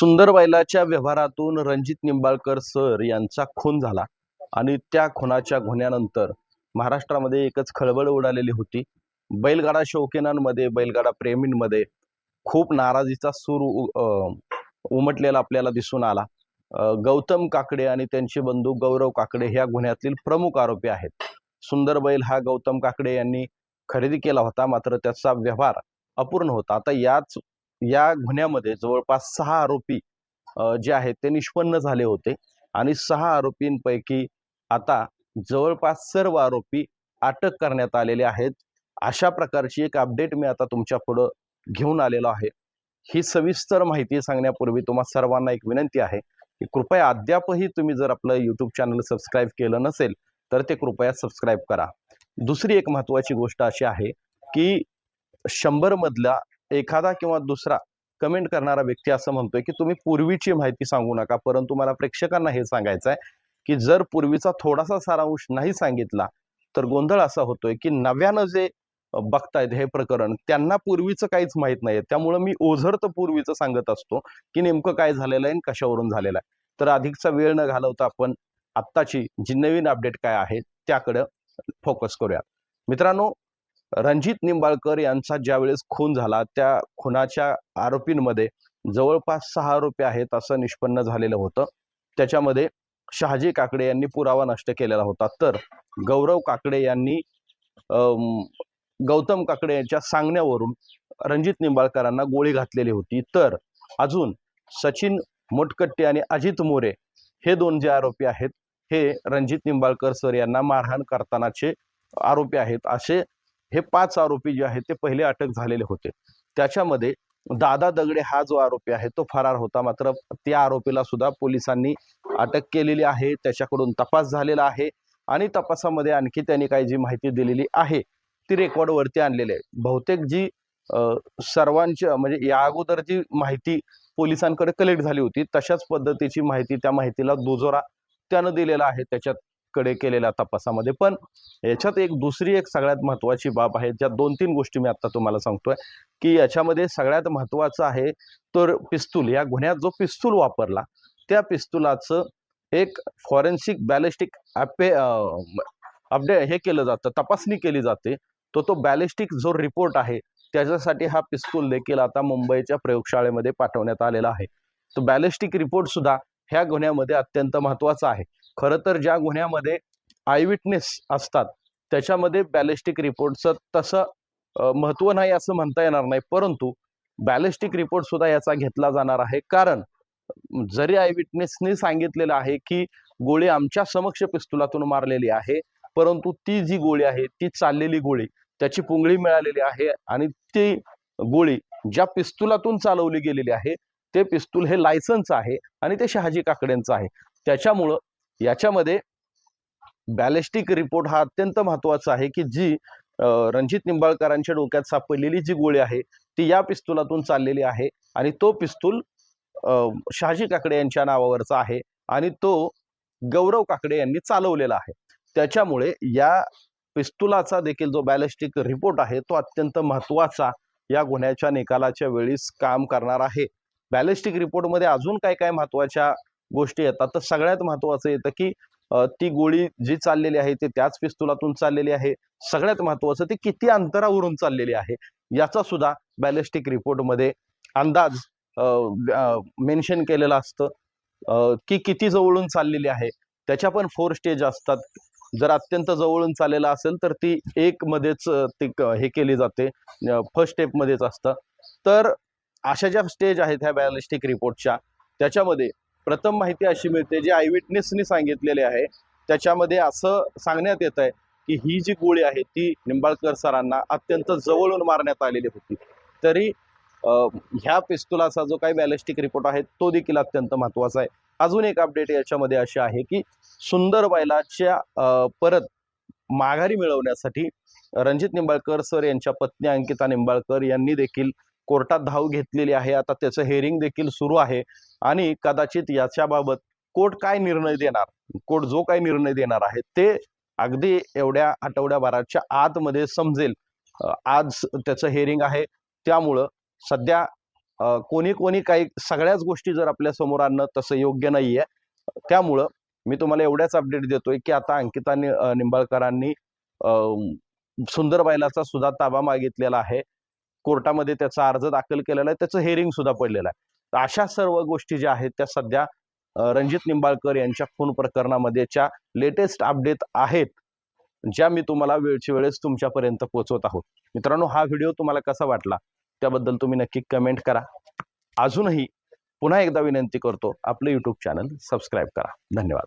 सुंदर बैलाच्या व्यवहारातून रणजित निंबाळकर सर यांचा खून झाला. आणि त्या खुनाच्या गुन्ह्यानंतर महाराष्ट्रामध्ये एकच खळबळ उडालेली होती. बैलगाडा शौकीनांमध्ये बैलगाडा प्रेमींमध्ये खूप नाराजीचा सूर उ- उमटलेला आपल्याला दिसून आला. गौतम काकडे आणि त्यांचे बंधू गौरव काकडे ह्या गुन्ह्यातील प्रमुख आरोपी आहेत. सुंदर बैल हा गौतम काकडे यांनी खरेदी केला होता मात्र त्याचा व्यवहार अपूर्ण होता. आता याच या गुन्ह्यामध्ये जवळपास सहा आरोपी जे आहेत ते निष्पन्न झाले होते. आणि सहा आरोपींपैकी आता जवळपास सर्व आरोपी अटक करण्यात आलेले आहेत. अशा प्रकारची एक अपडेट मी आता तुमच्या पुढं घेऊन आलेलो आहे. ही सविस्तर माहिती सांगण्यापूर्वी तुम्हा सर्वांना एक विनंती आहे की कृपया अद्यापही तुम्ही जर आपलं यूट्यूब चॅनल सबस्क्राईब केलं नसेल तर ते कृपया सबस्क्राईब करा. दुसरी एक महत्त्वाची गोष्ट अशी आहे की शंभरमधला एखादा किंवा दुसरा कमेंट करणारा व्यक्ती असं म्हणतोय की तुम्ही पूर्वीची माहिती सांगू नका परंतु मला प्रेक्षकांना हे सांगायचं आहे की जर पूर्वीचा थोडासा सारांश नाही सांगितला तर गोंधळ असा होतोय की नव्यानं जे बघतायत हे प्रकरण त्यांना पूर्वीचं काहीच माहीत नाहीये. त्यामुळं मी ओझरतं पूर्वीचं सांगत असतो की नेमकं काय झालेलं आहे आणि कशावरून झालेलं आहे. तर अधिकचा वेळ न घालवता आपण आत्ताची जी नवीन अपडेट काय आहे त्याकडं फोकस करूया मित्रांनो रणजित निंबाळकर यांचा ज्यावेळेस खून झाला त्या खुनाच्या आरोपींमध्ये जवळपास सहा आरोपी आहेत असं निष्पन्न झालेलं होतं. त्याच्यामध्ये शहाजी काकडे यांनी पुरावा नष्ट केलेला होता. तर गौरव काकडे यांनी गौतम काकडे यांच्या सांगण्यावरून रणजित निंबाळकरांना गोळी घातलेली होती. तर अजून सचिन मोटकट्टे आणि अजित मोरे हे दोन जे आरोपी आहेत हे रणजित निंबाळकर सर यांना मारहाण करतानाचे आरोपी आहेत. असे हे पाच आरोपी जे आहेत ते पहिले अटक झालेले होते. त्याच्यामध्ये दादा दगडे हा जो आरोपी आहे तो फरार होता. मात्र त्या आरोपीला सुद्धा पोलिसांनी अटक केलेली आहे. त्याच्याकडून तपास झालेला आहे आणि तपासामध्ये आणखी त्यांनी काही जी माहिती दिलेली आहे ती रेकॉर्डवरती आणलेली आहे. बहुतेक जी सर्वांच्या म्हणजे या अगोदर जी माहिती पोलिसांकडे कलेक्ट झाली होती तशाच पद्धतीची माहिती त्या माहितीला दुजोरा त्यानं दिलेला आहे. त्याच्यात कडे केलेल्या तपासामध्ये. पण याच्यात एक दुसरी एक सगळ्यात महत्त्वाची बाब आहे ज्या दोन तीन गोष्टी मी आत्ता तुम्हाला सांगतोय की याच्यामध्ये सगळ्यात महत्त्वाचं आहे तर पिस्तूल या गुन्ह्यात जो पिस्तूल वापरला त्या पिस्तुलाचं एक फॉरेन्सिक बॅलिस्टिक अपे अपडे हे केलं जातं तपासणी केली जाते. तो तो बॅलिस्टिक जो रिपोर्ट आहे त्याच्यासाठी हा पिस्तूल देखील आता मुंबईच्या प्रयोगशाळेमध्ये पाठवण्यात आलेला आहे. तो बॅलिस्टिक रिपोर्ट सुद्धा ह्या गुन्ह्यामध्ये अत्यंत महत्त्वाचा आहे. खरं तर ज्या गुन्ह्यामध्ये आय विटनेस असतात त्याच्यामध्ये बॅलिस्टिक रिपोर्टचं तसं महत्त्व नाही असं म्हणता येणार नाही. परंतु बॅलिस्टिक रिपोर्ट सुद्धा याचा घेतला जाणार आहे. कारण जरी आय विटनेसने सांगितलेलं आहे की गोळी आमच्या समक्ष पिस्तुलातून मारलेली आहे परंतु ती जी गोळी आहे ती चाललेली गोळी त्याची पुंगळी मिळालेली आहे आणि ती गोळी ज्या पिस्तुलातून चालवली गेलेली आहे ते पिस्तूल हे लायसन्स आहे आणि ते शहाजी काकड्यांचं आहे. त्याच्यामुळं याच्यामध्ये बॅलिस्टिक रिपोर्ट हा अत्यंत महत्त्वाचा आहे की जी रणजित निंबाळकरांच्या डोक्यात सापडलेली जी गोळी आहे ती या पिस्तुलातून चाललेली आहे आणि तो पिस्तूल शहाजी काकडे यांच्या नावावरचा आहे आणि तो गौरव काकडे यांनी चालवलेला आहे. त्याच्यामुळे या पिस्तुलाचा देखील जो बॅलिस्टिक रिपोर्ट आहे तो अत्यंत महत्त्वाचा या गुन्ह्याच्या निकालाच्या वेळीस काम करणार आहे. बॅलिस्टिक रिपोर्टमध्ये अजून काय काय महत्त्वाच्या गोष्टी येतात. तर सगळ्यात महत्वाचं येतं की ती गोळी जी चाललेली आहे ती त्याच पिस्तुलातून चाललेली आहे. सगळ्यात महत्वाचं ती किती अंतरावरून चाललेली आहे याचा सुद्धा बॅलिस्टिक रिपोर्टमध्ये अंदाज मेन्शन केलेला असतं. की किती जवळून चाललेली आहे. त्याच्या पण फोर स्टेज असतात. जर अत्यंत जवळून चाललेला असेल तर ती एक मध्येच ती हे केली जाते. फर्स्ट स्टेप मध्येच असतं. तर अशा ज्या स्टेज आहेत ह्या बॅलिस्टिक रिपोर्टच्या त्याच्यामध्ये प्रथम माहिती अशी मिळते जी आयविटनेसनी सांगितलेली आहे. त्याच्यामध्ये असं सांगण्यात येत आहे की ही जी गोळी आहे ती निंबाळकर सरांना अत्यंत जवळून मारण्यात आलेली होती. तरी ह्या पिस्तुलाचा जो काही बॅलिस्टिक रिपोर्ट आहे तो देखील अत्यंत महत्त्वाचा आहे. अजून एक अपडेट याच्यामध्ये अशी आहे की सुंदर बैलाच्या परत माघारी मिळवण्यासाठी रणजित निंबाळकर सर यांच्या पत्नी अंकिता निंबाळकर यांनी देखील कोर्टात धाव घेतलेली आहे. आता त्याचं हेअरिंग देखील सुरू आहे. आणि कदाचित याच्याबाबत कोर्ट काय निर्णय देणार? कोर्ट जो काय निर्णय देणार आहे ते अगदी एवढ्या आठवड्याभराच्या आतमध्ये समजेल. आज त्याचं हेअरिंग आहे. त्यामुळं सध्या कोणी कोणी काही सगळ्याच गोष्टी जर आपल्यासमोर आणणं तसं योग्य नाहीये त्यामुळं मी तुम्हाला एवढ्याच अपडेट देतोय की आता अंकिता नि- निंबाळकरांनी सुंदर बैलाचा सुद्धा ताबा मागितलेला आहे. कोर्टामध्ये त्याचा अर्ज दाखल केलेला आहे त्याचं हेअरिंग सुद्धा पडलेलं आहे. तर अशा सर्व गोष्टी ज्या आहेत त्या सध्या रणजित निंबाळकर यांच्या खून प्रकरणामध्येच्या लेटेस्ट अपडेट आहेत ज्या मी तुम्हाला वेळच्या वेळेस तुमच्यापर्यंत पोहोचवत आहोत. मित्रांनो हा व्हिडिओ तुम्हाला कसा वाटला त्याबद्दल तुम्ही नक्की कमेंट करा. अजूनही पुन्हा एकदा विनंती करतो आपलं यूट्यूब चॅनल सबस्क्राईब करा. धन्यवाद.